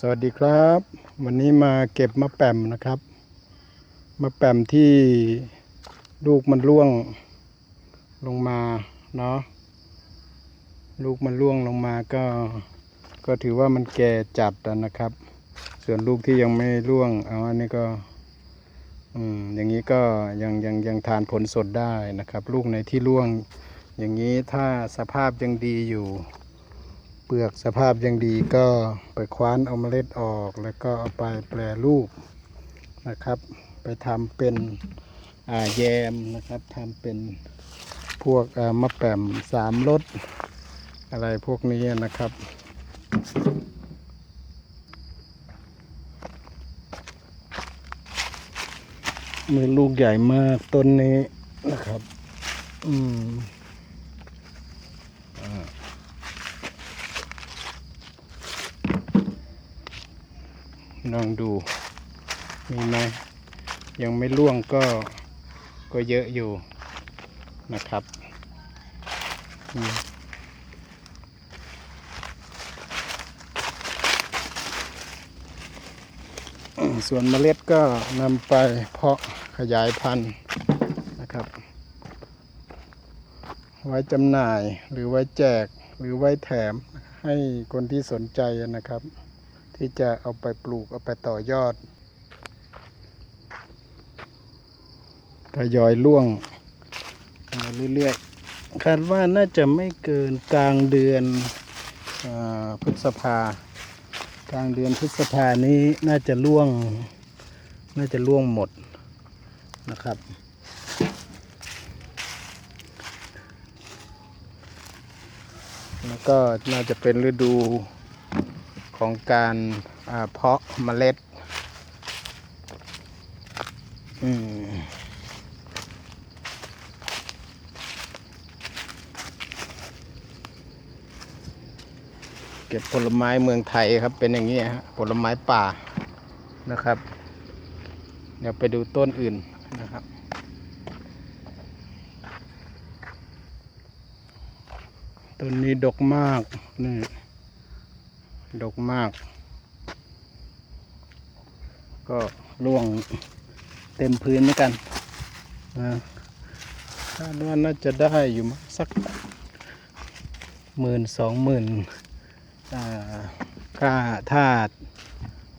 สวัสดีครับ วันนี้มาเก็บมะแปมนะครับ มะแปมที่ลูกมันร่วงลงมาเนาะลูกมันร่วงลงมาก็ ก็ถือว่ามันแก่จัดนะครับ ส่วนลูกที่ยังไม่ร่วงเอาอันนี้ก็อืมอย่างนี้ก็ยังยังยังทานผลสดได้นะครับ ลูกในที่ร่วง อย่างนี้ถ้าสภาพยังดีอยู่ เปลือกสภาพยังดีก็ไปคว้านเอาเมล็ดออกแล้วก็เอาไปแปรรูปนะครับ ไปทำเป็นแยมนะครับทำเป็นพวกมะแปมสามรสอะไรพวกนี้นะครับ มือลูกใหญ่มากต้นนี้นะครับ อืม ลองดูมีไหมยังไม่ล่วงก็ก็เยอะอยู่นะครับส่วนเมล็ดก็นำไปเพาะขยายพันธุ์นะครับ ไว้จำหน่ายหรือไว้แจกหรือไว้แถมให้คนที่สนใจนะครับ ที่จะเอาไปปลูกเอาไปต่อยอดทยอยล่วงมาเรื่อยๆคาดว่าน่าจะไม่เกินกลางเดือนอพฤษภากลางเดือนพฤษภานี้น่าจะล่วง น่าจะล่วงหมดนะครับแล้วก็น่าจะเป็นฤดู ของการาเพาะเมล็ดเก็บผลไม้เมืองไทยครับเป็นอย่างนี้ฮะผลไม้ป่านะครับ เดี๋ยวไปดูต้นอื่นนะครับ ต้นนี้ดกมากนี่ ดกมาก ก็ร่วงเต็มพื้นเหมือนกันนะคาดว่าน่าจะได้อยู่มั้งสักหมื่นสองหมื่นค่าถ้า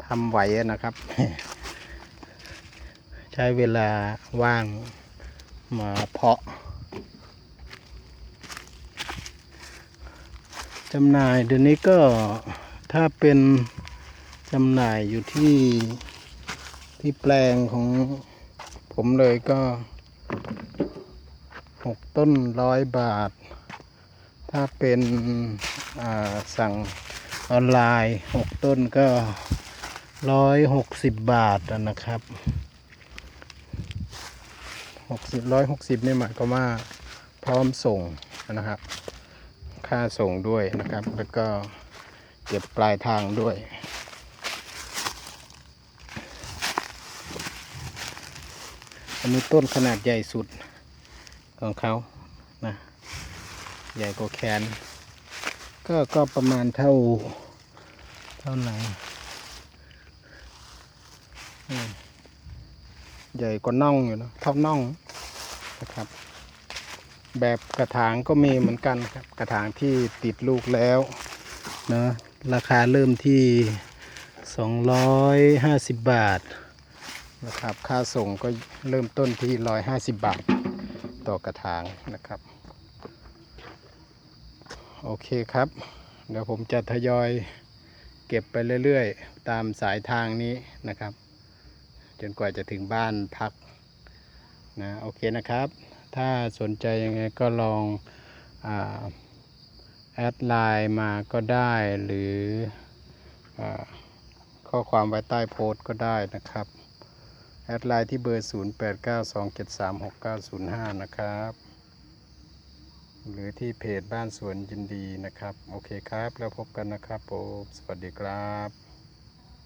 ทำไหวนะครับ ใช้เวลาว่างมาเพาะจำหน่ายเดี๋ยวนี้ก็ ถ้าเป็นจำหน่ายอยู่ที่ที่แปลงของผมเลยก็หกต้นร้อยบาท ถ้าเป็นสั่งออนไลน์หกต้นก็ร้อยหกสิบบาทนะครับหกสิบร้อยหกสิบนี่หมายความว่าพร้อมส่งนะครับ ค่าส่งด้วยนะครับแล้วก็ เก็บปลายทางด้วย อันนี้ต้นขนาดใหญ่สุดของเขานะ ใหญ่กว่าแขน ก็ก็ประมาณเท่า เท่าไหนใหญ่กว่าน่องอยู่นะเท่าน่องนะครับแบบกระถางก็มีเหมือนกันครับ กระถางที่ติดลูกแล้วนะ ราคาเริ่มที่ 250 บาทนะครับ ค่าส่งก็เริ่มต้นที่ 150 บาท ต่อกระถางนะครับ โอเคครับ เดี๋ยวผมจะทยอยเก็บไปเรื่อยๆ ตามสายทางนี้นะครับ จนกว่าจะถึงบ้านพักนะโอเคนะครับ ถ้าสนใจยังไงก็ลองอ่า แอดไลน์มาก็ได้หรืออข้อความไว้ใต้โพสต์ก็ได้นะครับ แอดไลน์ที่เบอร์ 0892736905 นะครับ หรือที่เพจบ้านสวนยินดีนะครับ โอเคครับ แล้วพบกันนะครับผม สวัสดีครับ